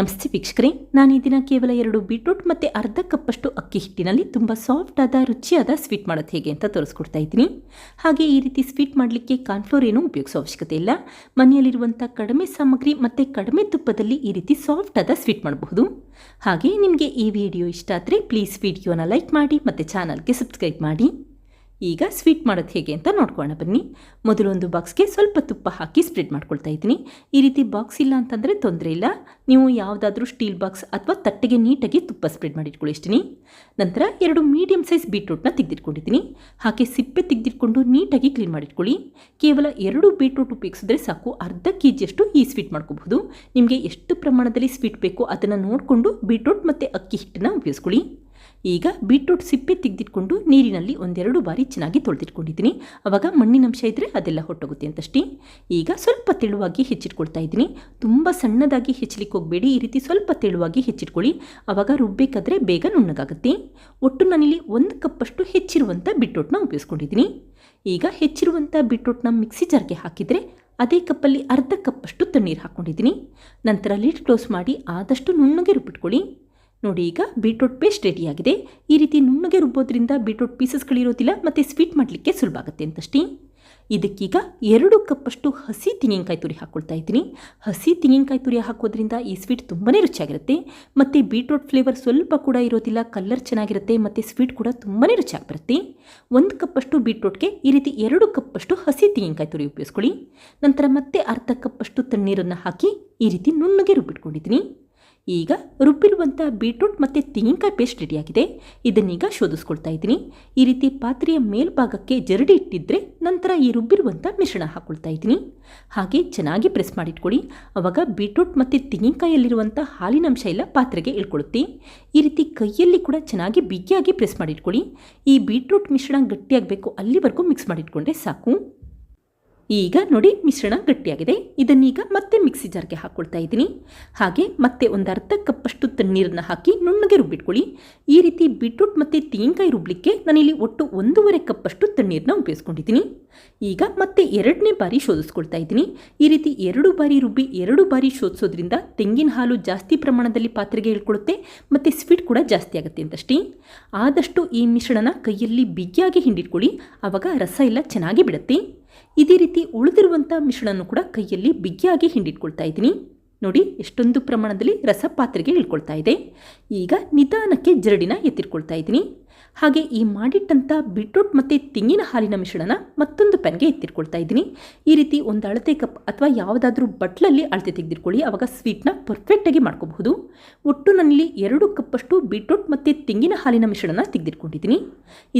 ನಮಸ್ತೆ ವೀಕ್ಷಕರೇ ನಾನು ಈ ದಿನ ಕೇವಲ ಎರಡು ಬೀಟ್ರೂಟ್ ಮತ್ತು ಅರ್ಧ ಕಪ್ಪಷ್ಟು ಅಕ್ಕಿ ಹಿಟ್ಟಿನಲ್ಲಿ ತುಂಬ ಸಾಫ್ಟ್ ಆದ, ರುಚಿಯಾದ ಸ್ವೀಟ್ ಮಾಡೋದು ಹೇಗೆ ಅಂತ ತೋರಿಸ್ಕೊಡ್ತಾ ಇದ್ದೀನಿ. ಹಾಗೆ ಈ ರೀತಿ ಸ್ವೀಟ್ ಮಾಡಲಿಕ್ಕೆ ಕಾನ್ಫ್ಲೋರ್ ಏನೂ ಉಪಯೋಗಿಸೋ ಅವಶ್ಯಕತೆ ಇಲ್ಲ. ಮನೆಯಲ್ಲಿರುವಂಥ ಕಡಿಮೆ ಸಾಮಗ್ರಿ ಮತ್ತು ಕಡಿಮೆ ತುಪ್ಪದಲ್ಲಿ ಈ ರೀತಿ ಸಾಫ್ಟ್ ಆದ ಸ್ವೀಟ್ ಮಾಡಬಹುದು. ಹಾಗೆ ನಿಮಗೆ ಈ ವಿಡಿಯೋ ಇಷ್ಟ ಆದರೆ ಪ್ಲೀಸ್ ವಿಡಿಯೋನ ಲೈಕ್ ಮಾಡಿ ಮತ್ತು ಚಾನಲ್ಗೆ ಸಬ್ಸ್ಕ್ರೈಬ್ ಮಾಡಿ. ಈಗ ಸ್ವೀಟ್ ಮಾಡೋದು ಹೇಗೆ ಅಂತ ನೋಡ್ಕೊಳ್ಳೋಣ. ಬನ್ನಿ. ಮೊದಲು ಒಂದು ಬಾಕ್ಸ್ಗೆ ಸ್ವಲ್ಪ ತುಪ್ಪ ಹಾಕಿ ಸ್ಪ್ರೆಡ್ ಮಾಡ್ಕೊಳ್ತಾ ಇದ್ದೀನಿ. ಈ ರೀತಿ ಬಾಕ್ಸ್ ಇಲ್ಲ ಅಂತಂದರೆ ತೊಂದರೆ ಇಲ್ಲ. ನೀವು ಯಾವುದಾದ್ರೂ ಸ್ಟೀಲ್ ಬಾಕ್ಸ್ ಅಥವಾ ತಟ್ಟೆಗೆ ನೀಟಾಗಿ ತುಪ್ಪ ಸ್ಪ್ರೆಡ್ ಮಾಡಿಟ್ಕೊಳ್ಳಿ ಇಷ್ಟಿನಿ ನಂತರ ಎರಡು ಮೀಡಿಯಮ್ ಸೈಜ್ ಬೀಟ್ರೂಟ್ನ ತೆಗೆದಿಟ್ಕೊಂಡಿದ್ದೀನಿ. ಹಾಗೆ ಸಿಪ್ಪೆ ತೆಗೆದಿಟ್ಕೊಂಡು ನೀಟಾಗಿ ಕ್ಲೀನ್ ಮಾಡಿಟ್ಕೊಳ್ಳಿ ಕೇವಲ ಎರಡು ಬೀಟ್ರೂಟ್ ಉಪಯೋಗಿಸಿದ್ರೆ ಸಾಕು. ಅರ್ಧ ಕೆ ಜಿಯಷ್ಟು ಈ ಸ್ವೀಟ್ ಮಾಡ್ಕೋಬಹುದು. ನಿಮಗೆ ಎಷ್ಟು ಪ್ರಮಾಣದಲ್ಲಿ ಸ್ವೀಟ್ ಬೇಕೋ ಅದನ್ನು ನೋಡಿಕೊಂಡು ಬೀಟ್ರೂಟ್ ಮತ್ತು ಅಕ್ಕಿ ಹಿಟ್ಟನ್ನು ಉಪಯೋಗಿಸ್ಕೊಳ್ಳಿ. ಈಗ ಬೀಟ್ರೂಟ್ ಸಿಪ್ಪೆ ತೆಗೆದಿಟ್ಕೊಂಡು ನೀರಿನಲ್ಲಿ ಒಂದೆರಡು ಬಾರಿ ಚೆನ್ನಾಗಿ ತೊಳೆದಿಟ್ಕೊಂಡಿದ್ದೀನಿ. ಆವಾಗ ಮಣ್ಣಿನಂಶ ಇದ್ದರೆ ಅದೆಲ್ಲ ಹೊಟ್ಟೋಗುತ್ತೆ ಅಂತಷ್ಟೇ. ಈಗ ಸ್ವಲ್ಪ ತೆಳುವಾಗಿ ಹೆಚ್ಚಿಟ್ಕೊಳ್ತಾ ಇದ್ದೀನಿ. ತುಂಬ ಸಣ್ಣದಾಗಿ ಹೆಚ್ಚಲಿಕ್ಕೆ ಹೋಗಬೇಡಿ. ಈ ರೀತಿ ಸ್ವಲ್ಪ ತೆಳುವಾಗಿ ಹೆಚ್ಚಿಟ್ಕೊಳ್ಳಿ. ಅವಾಗ ರುಬ್ಬೇಕಾದ್ರೆ ಬೇಗ ನುಣ್ಣಗಾಗುತ್ತೆ. ಒಟ್ಟು ನಾನಿಲ್ಲಿ ಒಂದು ಕಪ್ಪಷ್ಟು ಹೆಚ್ಚಿರುವಂಥ ಬಿಟ್ರೋಟ್ನ ಉಪಯೋಗಿಸ್ಕೊಂಡಿದ್ದೀನಿ. ಈಗ ಹೆಚ್ಚಿರುವಂಥ ಬಿಟ್ರೋಟ್ನ ಮಿಕ್ಸಿ ಜಾರ್ಗೆ ಹಾಕಿದರೆ ಅದೇ ಕಪ್ಪಲ್ಲಿ ಅರ್ಧ ಕಪ್ಪಷ್ಟು ತಣ್ಣೀರು ಹಾಕ್ಕೊಂಡಿದ್ದೀನಿ. ನಂತರ ಲಿಡ್ ಕ್ಲೋಸ್ ಮಾಡಿ ಆದಷ್ಟು ನುಣ್ಣಗೆ ರುಬ್ಬಿಟ್ಕೊಳ್ಳಿ. ನೋಡಿ, ಈಗ ಬೀಟ್ರೂಟ್ ಪೇಸ್ಟ್ ರೆಡಿಯಾಗಿದೆ ಈ ರೀತಿ ನುಣ್ಣಗೆ ರುಬ್ಬೋದ್ರಿಂದ ಬೀಟ್ರೂಟ್ ಪೀಸಸ್ಗಳಿರೋದಿಲ್ಲ ಮತ್ತು ಸ್ವೀಟ್ ಮಾಡಲಿಕ್ಕೆ ಸುಲಭ ಆಗುತ್ತೆ ಅಂತಷ್ಟೇ. ಇದಕ್ಕೀಗ ಎರಡು ಕಪ್ಪಷ್ಟು ಹಸಿ ತೆಂಗಿನಕಾಯಿ ತುರಿ ಹಾಕ್ಕೊಳ್ತಾ ಇದ್ದೀನಿ. ಹಸಿ ತೆಂಗಿನಕಾಯಿ ತುರಿ ಹಾಕೋದ್ರಿಂದ ಈ ಸ್ವೀಟ್ ತುಂಬಾ ರುಚಿಯಾಗಿರುತ್ತೆ. ಮತ್ತು ಬೀಟ್ರೂಟ್ ಫ್ಲೇವರ್ ಸ್ವಲ್ಪ ಕೂಡ ಇರೋದಿಲ್ಲ ಕಲರ್ ಚೆನ್ನಾಗಿರುತ್ತೆ, ಮತ್ತು ಸ್ವೀಟ್ ಕೂಡ ತುಂಬಾ ರುಚಿಯಾಗಿ ಬರುತ್ತೆ. ಒಂದು ಕಪ್ಪಷ್ಟು ಬೀಟ್ರೂಟ್ಗೆ ಈ ರೀತಿ ಎರಡು ಕಪ್ಪಷ್ಟು ಹಸಿ ತೆಂಗಿನಕಾಯಿ ತುರಿ ಉಪಯೋಗಿಸ್ಕೊಳ್ಳಿ. ನಂತರ ಮತ್ತೆ ಅರ್ಧ ಕಪ್ಪಷ್ಟು ತಣ್ಣೀರನ್ನು ಹಾಕಿ ಈ ರೀತಿ ನುಣ್ಣಗೆ ರುಬ್ಬಿಟ್ಕೊಂಡಿದ್ದೀನಿ. ಈಗ ರುಬ್ಬಿರುವಂಥ ಬೀಟ್ರೂಟ್ ಮತ್ತು ತೆಂಗಿನಕಾಯಿ ಪೇಸ್ಟ್ ರೆಡಿಯಾಗಿದೆ ಇದನ್ನೀಗ ಶೋಧಿಸ್ಕೊಳ್ತಾ ಇದ್ದೀನಿ. ಈ ರೀತಿ ಪಾತ್ರೆಯ ಮೇಲ್ಭಾಗಕ್ಕೆ ಜರಡಿ ಇಟ್ಟಿದ್ದರೆ ನಂತರ ಈ ರುಬ್ಬಿರುವಂಥ ಮಿಶ್ರಣ ಹಾಕ್ಕೊಳ್ತಾ ಇದ್ದೀನಿ. ಹಾಗೆ ಚೆನ್ನಾಗಿ ಪ್ರೆಸ್ ಮಾಡಿಟ್ಕೊಳ್ಳಿ ಆವಾಗ ಬೀಟ್ರೂಟ್ ಮತ್ತು ತೆಂಗಿನಕಾಯಿಯಲ್ಲಿರುವಂಥ ಹಾಲಿನಂಶ ಎಲ್ಲ ಪಾತ್ರೆಗೆ ಇಳ್ಕೊಳ್ಳುತ್ತೆ. ಈ ರೀತಿ ಕೈಯಲ್ಲಿ ಕೂಡ ಚೆನ್ನಾಗಿ ಬಿಗಿಯಾಗಿ ಪ್ರೆಸ್ ಮಾಡಿಟ್ಕೊಳ್ಳಿ ಈ ಬೀಟ್ರೂಟ್ ಮಿಶ್ರಣ ಗಟ್ಟಿಯಾಗಬೇಕು ಅಲ್ಲಿವರೆಗೂ ಮಿಕ್ಸ್ ಮಾಡಿಟ್ಕೊಂಡ್ರೆ ಸಾಕು. ಈಗ ನೋಡಿ ಮಿಶ್ರಣ ಗಟ್ಟಿಯಾಗಿದೆ. ಇದನ್ನೀಗ ಮತ್ತೆ ಮಿಕ್ಸಿ ಜಾರ್ಗೆ ಹಾಕ್ಕೊಳ್ತಾ ಇದ್ದೀನಿ. ಹಾಗೆ ಮತ್ತೆ ಒಂದು ಅರ್ಧ ಕಪ್ಪಷ್ಟು ತಣ್ಣೀರನ್ನು ಹಾಕಿ ನುಣ್ಣಗೆ ರುಬ್ಬಿಟ್ಕೊಳ್ಳಿ. ಈ ರೀತಿ ಬೀಟ್ರೂಟ್ ಮತ್ತು ತೆಂಗಾಯಿ ರುಬ್ಲಿಕ್ಕೆ ನಾನಿಲ್ಲಿ ಒಟ್ಟು ಒಂದೂವರೆ ಕಪ್ಪಷ್ಟು ತಣ್ಣೀರನ್ನ ಉಪಯೋಗಿಸ್ಕೊಂಡಿದ್ದೀನಿ. ಈಗ ಮತ್ತೆ ಎರಡನೇ ಬಾರಿ ಶೋಧಿಸ್ಕೊಳ್ತಾ ಇದ್ದೀನಿ. ಈ ರೀತಿ ಎರಡು ಬಾರಿ ರುಬ್ಬಿ ಎರಡು ಬಾರಿ ಶೋಧಿಸೋದ್ರಿಂದ ತೆಂಗಿನ ಹಾಲು ಜಾಸ್ತಿ ಪ್ರಮಾಣದಲ್ಲಿ ಪಾತ್ರೆಗೆ ಹೇಳ್ಕೊಳುತ್ತೆ ಮತ್ತು ಸ್ವೀಟ್ ಕೂಡ ಜಾಸ್ತಿ ಆಗುತ್ತೆ ಅಂತಷ್ಟೇ. ಆದಷ್ಟು ಈ ಮಿಶ್ರಣನ ಕೈಯಲ್ಲಿ ಬಿಗಿಯಾಗಿ ಹಿಂಡಿಟ್ಕೊಳ್ಳಿ. ಆವಾಗ ರಸ ಎಲ್ಲ ಚೆನ್ನಾಗಿ ಬಿಡುತ್ತೆ. ಇದೇ ರೀತಿ ಉಳಿದಿರುವಂಥ ಮಿಶ್ರಣವನ್ನು ಕೂಡ ಕೈಯಲ್ಲಿ ಬಿಗಿಯಾಗಿ ಹಿಂಡಿಟ್ಕೊಳ್ತಾ ಇದ್ದೀನಿ. ನೋಡಿ, ಎಷ್ಟೊಂದು ಪ್ರಮಾಣದಲ್ಲಿ ರಸ ಪಾತ್ರೆಗೆ ಇಳ್ಕೊಳ್ತಾ ಇದೆ. ಈಗ ನಿಧಾನಕ್ಕೆ ಜರಡಿನ ಎತ್ತಿಟ್ಕೊಳ್ತಾ ಇದ್ದೀನಿ. ಹಾಗೆ ಈ ಮಾಡಿಟ್ಟಂಥ ಬೀಟ್ರೂಟ್ ಮತ್ತು ತೆಂಗಿನ ಹಾಲಿನ ಮಿಶ್ರಣನ ಮತ್ತೊಂದು ಪ್ಯಾನ್ಗೆ ಎತ್ತಿಟ್ಕೊಳ್ತಾ ಇದ್ದೀನಿ. ಈ ರೀತಿ ಒಂದು ಅಳತೆ ಕಪ್ ಅಥವಾ ಯಾವುದಾದ್ರೂ ಬಟ್ಲಲ್ಲಿ ಅಳತೆ ತೆಗೆದಿಟ್ಕೊಳ್ಳಿ ಆವಾಗ ಸ್ವೀಟ್ನ ಪರ್ಫೆಕ್ಟಾಗಿ ಮಾಡ್ಕೋಬಹುದು. ಒಟ್ಟು ನನ್ನಲ್ಲಿ ಎರಡು ಕಪ್ಪಷ್ಟು ಬೀಟ್ರೂಟ್ ಮತ್ತು ತೆಂಗಿನ ಹಾಲಿನ ಮಿಶ್ರಣನ ತೆಗೆದಿಟ್ಕೊಂಡಿದ್ದೀನಿ.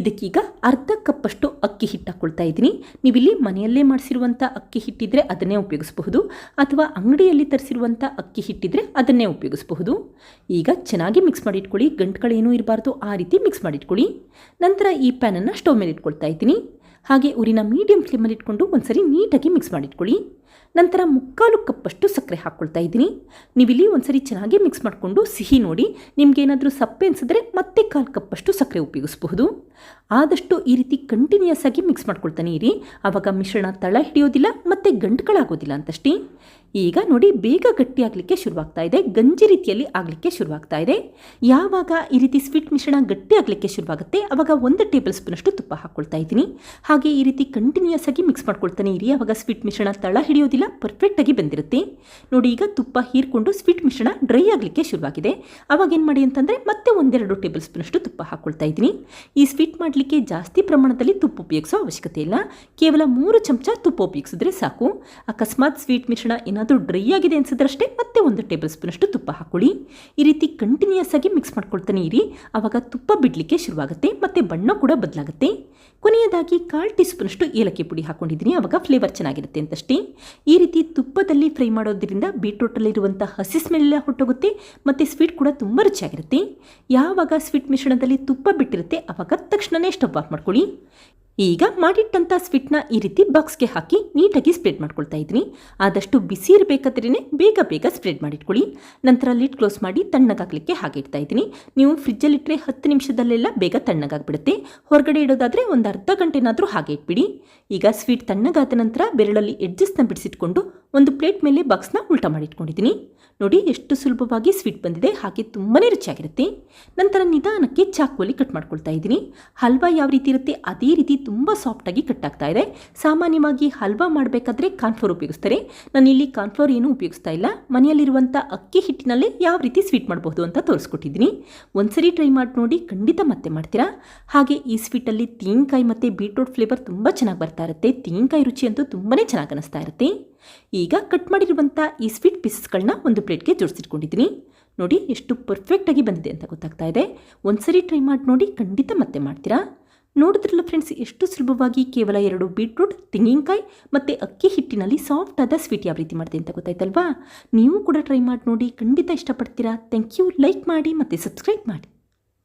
ಇದಕ್ಕೀಗ ಅರ್ಧ ಕಪ್ಪಷ್ಟು ಅಕ್ಕಿ ಹಿಟ್ಟು ಹಾಕ್ಕೊಳ್ತಾ ಇದ್ದೀನಿ. ನೀವಿಲ್ಲಿ ಮನೆಯಲ್ಲೇ ಮಾಡಿಸಿರುವಂಥ ಅಕ್ಕಿ ಹಿಟ್ಟಿದ್ರೆ ಅದನ್ನೇ ಉಪಯೋಗಿಸಬಹುದು, ಅಥವಾ ಅಂಗಡಿಯಲ್ಲಿ ತರಿಸಿರುವಂಥ ಅಕ್ಕಿ ಹಿಟ್ಟಿದ್ರೆ ಅದನ್ನೇ ಉಪಯೋಗಿಸಬಹುದು. ಈಗ ಚೆನ್ನಾಗಿ ಮಿಕ್ಸ್ ಮಾಡಿಟ್ಕೊಳ್ಳಿ ಗಂಟುಗಳೇನೂ ಇರಬಾರ್ದು, ಆ ರೀತಿ ಮಿಕ್ಸ್ ಮಾಡಿಟ್ಕೊಳ್ಳಿ ನಂತರ ಈ ಪ್ಯಾನನ್ನು ಸ್ಟವ್ ಮೇಲೆ ಇಟ್ಕೊಳ್ತಾ ಇದ್ದೀನಿ. ಹಾಗೆ ಊರಿನ ಮೀಡಿಯಂ ಫ್ಲೇಮಲ್ಲಿ ಇಟ್ಕೊಂಡು ಒಂದ್ಸರಿ ನೀಟಾಗಿ ಮಿಕ್ಸ್ ಮಾಡಿಟ್ಕೊಳ್ಳಿ. ನಂತರ ಮುಕ್ಕಾಲು ಕಪ್ಪಷ್ಟು ಸಕ್ಕರೆ ಹಾಕ್ಕೊಳ್ತಾ ಇದ್ದೀನಿ. ನೀವಿಲ್ಲಿ ಒಂದ್ಸರಿ ಚೆನ್ನಾಗಿ ಮಿಕ್ಸ್ ಮಾಡಿಕೊಂಡು ಸಿಹಿ ನೋಡಿ ನಿಮಗೇನಾದರೂ ಸಪ್ಪೆ ಅನಿಸಿದ್ರೆ ಮತ್ತೆ ಕಾಲು ಕಪ್ಪಷ್ಟು ಸಕ್ಕರೆ ಉಪಯೋಗಿಸಬಹುದು. ಆದಷ್ಟು ಈ ರೀತಿ ಕಂಟಿನ್ಯೂಸ್ ಆಗಿ ಮಿಕ್ಸ್ ಮಾಡ್ಕೊಳ್ತಾನೆ ಇರಿ. ಆವಾಗ ಮಿಶ್ರಣ ತಳ ಹಿಡಿಯೋದಿಲ್ಲ ಮತ್ತು ಗಂಟುಗಳಾಗೋದಿಲ್ಲ ಅಂತಷ್ಟೇ. ಈಗ ನೋಡಿ ಬೇಗ ಗಟ್ಟಿ ಆಗಲಿಕ್ಕೆ ಶುರುವಾಗ್ತಾ ಇದೆ. ಗಂಜಿ ರೀತಿಯಲ್ಲಿ ಆಗಲಿಕ್ಕೆ ಶುರುವಾಗ್ತಾ ಇದೆ. ಯಾವಾಗ ಈ ರೀತಿ ಸ್ವೀಟ್ ಮಿಶ್ರಣ ಗಟ್ಟಿ ಆಗಲಿಕ್ಕೆ ಶುರುವಾಗುತ್ತೆ ಆವಾಗ ಒಂದು ಟೇಬಲ್ ಸ್ಪೂನಷ್ಟು ತುಪ್ಪ ಹಾಕ್ಕೊಳ್ತಾ ಇದ್ದೀನಿ. ಹಾಗೆ ಈ ರೀತಿ ಕಂಟಿನ್ಯೂಸ್ ಆಗಿ ಮಿಕ್ಸ್ ಮಾಡ್ಕೊಳ್ತಾನೆ ಇರಿ. ಆವಾಗ ಸ್ವೀಟ್ ಮಿಶ್ರಣ ತಳ ಹಿಡಿಯೋದಿಲ್ಲ ಪರ್ಫೆಕ್ಟಾಗಿ ಬಂದಿರುತ್ತೆ. ನೋಡಿ ಈಗ ತುಪ್ಪ ಹೀರ್ಕೊಂಡು ಸ್ವೀಟ್ ಮಿಶ್ರಣ ಡ್ರೈ ಆಗಲಿಕ್ಕೆ ಶುರುವಾಗಿದೆ. ಆವಾಗ ಏನು ಮಾಡಿ ಅಂತಂದರೆ ಮತ್ತೆ ಒಂದೆರಡು ಟೇಬಲ್ ಸ್ಪೂನಷ್ಟು ತುಪ್ಪ ಹಾಕ್ಕೊಳ್ತಾ ಇದ್ದೀನಿ. ಈ ಸ್ವೀಟ್ ಮಾಡಲಿಕ್ಕೆ ಜಾಸ್ತಿ ಪ್ರಮಾಣದಲ್ಲಿ ತುಪ್ಪ ಉಪಯೋಗಿಸೋ ಅವಶ್ಯಕತೆ ಇಲ್ಲ. ಕೇವಲ ಮೂರು ಚಮಚ ತುಪ್ಪ ಉಪಯೋಗಿಸಿದ್ರೆ ಸಾಕು. ಅಕಸ್ಮಾತ್ ಸ್ವೀಟ್ ಮಿಶ್ರಣ ಏನಾದರೂ ಡ್ರೈ ಆಗಿದೆ ಅನಿಸಿದ್ರಷ್ಟೇ ಮತ್ತೆ ಒಂದು ಟೇಬಲ್ ಸ್ಪೂನಷ್ಟು ತುಪ್ಪ ಹಾಕೊಳ್ಳಿ ಈ ರೀತಿ ಕಂಟಿನ್ಯೂಸ್ ಆಗಿ ಮಿಕ್ಸ್ ಮಾಡ್ಕೊಳ್ತಾನೆ ಇರಿ. ಆವಾಗ ತುಪ್ಪ ಬಿಡಲಿಕ್ಕೆ ಶುರುವಾಗುತ್ತೆ ಮತ್ತು ಬಣ್ಣ ಕೂಡ ಬದಲಾಗುತ್ತೆ. ಕೊನೆಯದಾಗಿ ಕಾಲು ಟೀ ಸ್ಪೂನಷ್ಟು ಏಲಕ್ಕಿ ಪುಡಿ ಹಾಕೊಂಡಿದ್ದೀನಿ. ಆವಾಗ ಫ್ಲೇವರ್ ಚೆನ್ನಾಗಿರುತ್ತೆ ಅಂತಷ್ಟೇ. ಈ ರೀತಿ ತುಪ್ಪದಲ್ಲಿ ಫ್ರೈ ಮಾಡೋದ್ರಿಂದ ಬೀಟ್ರೂಟಲ್ಲಿರುವಂಥ ಹಸಿ ಸ್ಮೆಲ್ಲ ಹೊಟ್ಟೋಗುತ್ತೆ ಮತ್ತು ಸ್ವೀಟ್ ಕೂಡ ತುಂಬ ರುಚಿಯಾಗಿರುತ್ತೆ. ಯಾವಾಗ ಸ್ವೀಟ್ ಮಿಶ್ರಣದಲ್ಲಿ ತುಪ್ಪ ಬಿಟ್ಟಿರುತ್ತೆ ಆವಾಗ ತಕ್ಷಣವೇ ಸ್ಟವ್ ಆಫ್ ಮಾಡ್ಕೊಳ್ಳಿ. ಈಗ ಮಾಡಿಟ್ಟಂಥ ಸ್ವೀಟ್ನ ಈ ರೀತಿ ಬಾಕ್ಸ್ಗೆ ಹಾಕಿ ನೀಟಾಗಿ ಸ್ಪ್ರೆಡ್ ಮಾಡ್ಕೊಳ್ತಾ ಇದ್ದೀನಿ ಆದಷ್ಟು ಬಿಸಿ ಇರಬೇಕಾದ್ರೇ ಬೇಗ ಬೇಗ ಸ್ಪ್ರೆಡ್ ಮಾಡಿಟ್ಕೊಳ್ಳಿ. ನಂತರ ಲಿಡ್ ಕ್ಲೋಸ್ ಮಾಡಿ ತಣ್ಣಗಾಗಲಿಕ್ಕೆ ಹಾಗೆ ಇಡ್ತಾ ಇದ್ದೀನಿ ನೀವು ಫ್ರಿಜ್ಜಲ್ಲಿಟ್ಟರೆ ಹತ್ತು ನಿಮಿಷದಲ್ಲೆಲ್ಲ ಬೇಗ ತಣ್ಣಗಾಗ್ಬಿಡುತ್ತೆ ಹೊರಗಡೆ ಇಡೋದಾದರೆ ಒಂದು ಅರ್ಧ ಗಂಟೆನಾದರೂ ಹಾಗೆ ಇಟ್ಬಿಡಿ. ಈಗ ಸ್ವೀಟ್ ತಣ್ಣಗಾದ ನಂತರ ಬೆರಳಲ್ಲಿ ಎಡ್ಜಸ್ನ ಬಿಡಿಸಿಟ್ಕೊಂಡು ಒಂದು ಪ್ಲೇಟ್ ಮೇಲೆ ಬಾಕ್ಸ್ನ ಉಲ್ಟಾ ಮಾಡಿಟ್ಕೊಂಡಿದ್ದೀನಿ. ನೋಡಿ ಎಷ್ಟು ಸುಲಭವಾಗಿ ಸ್ವೀಟ್ ಬಂದಿದೆ. ಹಾಗೆ ತುಂಬಾ ರುಚಿಯಾಗಿರುತ್ತೆ. ನಂತರ ನಿಧಾನಕ್ಕೆ ಚಾಕುವಲ್ಲಿ ಕಟ್ ಮಾಡ್ಕೊಳ್ತಾ ಇದ್ದೀನಿ. ಹಲ್ವಾ ಯಾವ ರೀತಿ ಇರುತ್ತೆ ಅದೇ ರೀತಿ ತುಂಬ ಸಾಫ್ಟಾಗಿ ಕಟ್ ಆಗ್ತಾ ಇದೆ. ಸಾಮಾನ್ಯವಾಗಿ ಹಲ್ವಾ ಮಾಡಬೇಕಾದ್ರೆ ಕಾರ್ನ್ಫ್ಲೋರ್ ಉಪಯೋಗಿಸ್ತಾರೆ. ನಾನು ಇಲ್ಲಿ ಕಾರ್ನ್ಫ್ಲೋರ್ ಏನೂ ಉಪಯೋಗಿಸ್ತಾ ಇಲ್ಲ. ಮನೆಯಲ್ಲಿರುವಂಥ ಅಕ್ಕಿ ಹಿಟ್ಟಿನಲ್ಲೇ ಯಾವ ರೀತಿ ಸ್ವೀಟ್ ಮಾಡಬಹುದು ಅಂತ ತೋರಿಸ್ಕೊಟ್ಟಿದ್ದೀನಿ. ಒಂದ್ಸರಿ ಟ್ರೈ ಮಾಡಿ ನೋಡಿ ಖಂಡಿತ ಮತ್ತೆ ಮಾಡ್ತೀರಾ? ಹಾಗೆ ಈ ಸ್ವೀಟಲ್ಲಿ ತೆಂಗಿನಕಾಯಿ ಮತ್ತು ಬೀಟ್ರೂಟ್ ಫ್ಲೇವರ್ ತುಂಬ ಚೆನ್ನಾಗಿ ಬರ್ತಾ ಇರುತ್ತೆ. ತೆಂಗಿನಕಾಯಿ ರುಚಿ ಅಂತೂ ತುಂಬಾ ಚೆನ್ನಾಗಿ ಅನಿಸ್ತಾ ಇರುತ್ತೆ. ಈಗ ಕಟ್ ಮಾಡಿರುವಂಥ ಈ ಸ್ವೀಟ್ ಪೀಸಸ್ಗಳನ್ನ ಒಂದು ಪ್ಲೇಟ್ಗೆ ಜೋಡಿಸಿಟ್ಕೊಂಡಿದ್ದೀನಿ. ನೋಡಿ ಎಷ್ಟು ಪರ್ಫೆಕ್ಟಾಗಿ ಬಂದಿದೆ ಅಂತ ಗೊತ್ತಾಗ್ತಾ ಇದೆ. ಒಂದ್ಸರಿ ಟ್ರೈ ಮಾಡಿ ನೋಡಿ ಖಂಡಿತ ಮತ್ತೆ ಮಾಡ್ತೀರಾ? ನೋಡಿದ್ರಲ್ಲ ಫ್ರೆಂಡ್ಸ್ ಎಷ್ಟು ಸುಲಭವಾಗಿ ಕೇವಲ ಎರಡು ಬೀಟ್ರೂಟ್ ತೆಂಗಿನಕಾಯಿ ಮತ್ತು ಅಕ್ಕಿ ಹಿಟ್ಟಿನಲ್ಲಿ ಸಾಫ್ಟ್ ಆದ ಸ್ವೀಟ್ ಯಾವ ರೀತಿ ಮಾಡಿದೆ ಅಂತ ಗೊತ್ತಾಯ್ತಲ್ವಾ? ನೀವು ಕೂಡ ಟ್ರೈ ಮಾಡಿ ನೋಡಿ, ಖಂಡಿತ ಇಷ್ಟಪಡ್ತೀರಾ. ಥ್ಯಾಂಕ್ ಯು ಲೈಕ್ ಮಾಡಿ ಮತ್ತು ಸಬ್ಸ್ಕ್ರೈಬ್ ಮಾಡಿ.